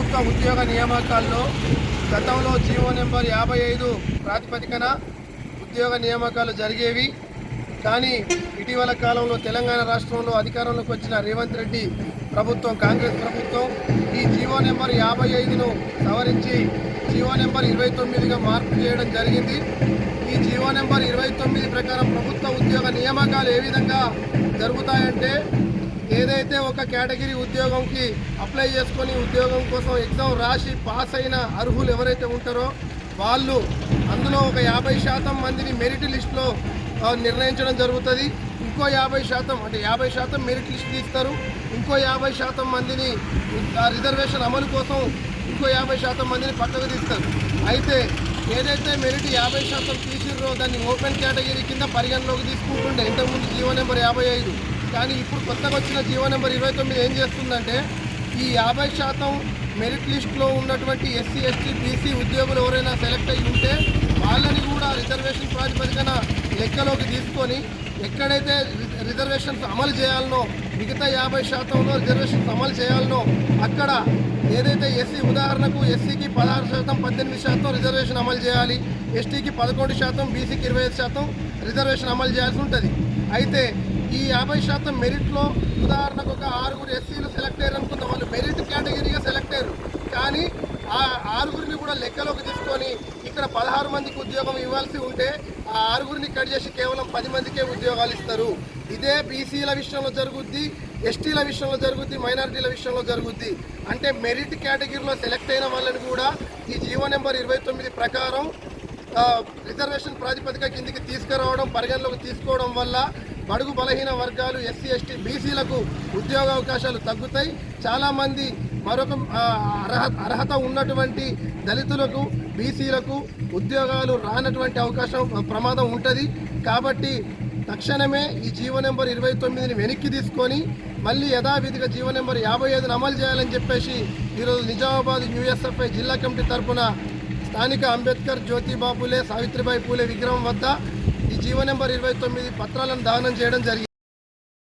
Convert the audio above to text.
ప్రభుత్వ ఉద్యోగ నియామకాల్లో గతంలో జీవో నెంబర్ యాభై ఐదు ప్రాతిపదికన ఉద్యోగ నియామకాలు జరిగేవి. కానీ ఇటీవల కాలంలో తెలంగాణ రాష్ట్రంలో అధికారంలోకి వచ్చిన రేవంత్ రెడ్డి ప్రభుత్వం కాంగ్రెస్ ప్రభుత్వం ఈ జీవో నెంబర్ యాభై ఐదును సవరించి జీవో నెంబర్ ఇరవై తొమ్మిదిగా మార్పు చేయడం జరిగింది. ఈ జీవో నెంబర్ ఇరవై తొమ్మిది ప్రకారం ప్రభుత్వ ఉద్యోగ నియామకాలు ఏ విధంగా జరుగుతాయంటే ఏదైతే ఒక కేటగిరీ ఉద్యోగంకి అప్లై చేసుకొని ఉద్యోగం కోసం ఎగ్జామ్ రాసి పాస్ అయిన అర్హులు ఎవరైతే ఉంటారో వాళ్ళు అందులో ఒక యాభై శాతం మందిని మెరిట్ లిస్ట్లో నిర్ణయించడం జరుగుతుంది. ఇంకో యాభై శాతం అంటే యాభై శాతం మెరిట్ లిస్ట్ తీస్తారు. ఇంకో యాభై శాతం మందిని ఆ రిజర్వేషన్ అమలు కోసం ఇంకో యాభై శాతం మందిని పక్కకు తీస్తారు. అయితే ఏదైతే మెరిట్ యాభై శాతం తీసిర్రో దాన్ని ఓపెన్ కేటగిరీ కింద పరిగణలోకి తీసుకుంటుండే. ఇంతకుముందు జీవో నెంబర్ యాభై ఐదు. కానీ ఇప్పుడు కొత్తగా వచ్చిన జీవో నెంబర్ ఇరవై తొమ్మిది ఏం చేస్తుందంటే ఈ యాభై శాతం మెరిట్ లిస్ట్లో ఉన్నటువంటి ఎస్సీ ఎస్టీ బీసీ ఉద్యోగులు ఎవరైనా సెలెక్ట్ అయి ఉంటే వాళ్ళని కూడా రిజర్వేషన్ ప్రాతిపదికన లెక్కలోకి తీసుకొని ఎక్కడైతే రి- రిజర్వేషన్స్ అమలు చేయాలనో మిగతా యాభై శాతంలో రిజర్వేషన్స్ అమలు చేయాలనో అక్కడ ఏదైతే ఎస్సీ ఉదాహరణకు ఎస్సీకి పదహారు శాతం పద్దెనిమిది శాతం రిజర్వేషన్ అమలు చేయాలి ఎస్టీకి పదకొండు శాతం బీసీకి ఇరవై శాతం రిజర్వేషన్ అమలు చేయాల్సి ఉంటుంది. అయితే ఈ యాభై శాతం మెరిట్లో ఉదాహరణకు ఒక ఆరుగురు ఎస్సీలు సెలెక్ట్ అయ్యారు అనుకుందాం. వాళ్ళు మెరిట్ కేటగిరీగా సెలెక్ట్ అయ్యారు. కానీ ఆ ఆరుగురిని కూడా లెక్కలోకి తీసుకొని ఇక్కడ పదహారు మందికి ఉద్యోగం ఇవ్వాల్సి ఉంటే ఆ ఆరుగురిని కట్ చేసి కేవలం పది మందికే ఉద్యోగాలు ఇస్తారు. ఇదే బీసీల విషయంలో జరుగుద్ది ఎస్టీల విషయంలో జరుగుద్ది మైనారిటీల విషయంలో జరుగుద్ది. అంటే మెరిట్ కేటగిరీలో సెలెక్ట్ అయిన వాళ్ళని కూడా ఈ జీవో నెంబర్ ఇరవై తొమ్మిది ప్రకారం రిజర్వేషన్ ప్రాతిపదిక కిందికి తీసుకురావడం పరిగణలోకి తీసుకోవడం వల్ల బడుగు బలహీన వర్గాలు ఎస్సీ ఎస్టీ బీసీలకు ఉద్యోగ అవకాశాలు తగ్గుతాయి. చాలామంది మరొక అర్హత అర్హత ఉన్నటువంటి దళితులకు బీసీలకు ఉద్యోగాలు రానటువంటి అవకాశం ప్రమాదం ఉంటుంది. కాబట్టి తక్షణమే ఈ జీవో నెంబర్ ఇరవై తొమ్మిదిని వెనక్కి తీసుకొని మళ్ళీ యథావిధిగా జీవో నెంబర్ యాభై ఐదును అమలు చేయాలని చెప్పేసి ఈరోజు నిజామాబాద్ యూఎస్ఎఫ్ఐ జిల్లా కమిటీ తరపున స్థానిక అంబేద్కర్ జ్యోతిబా పూలే సావిత్రిబాయి పూలే విగ్రహం వద్ద జీవ నెంబర్ ఇరవై తొమ్మిది పత్రాలను దానం చేయడం జరిగింది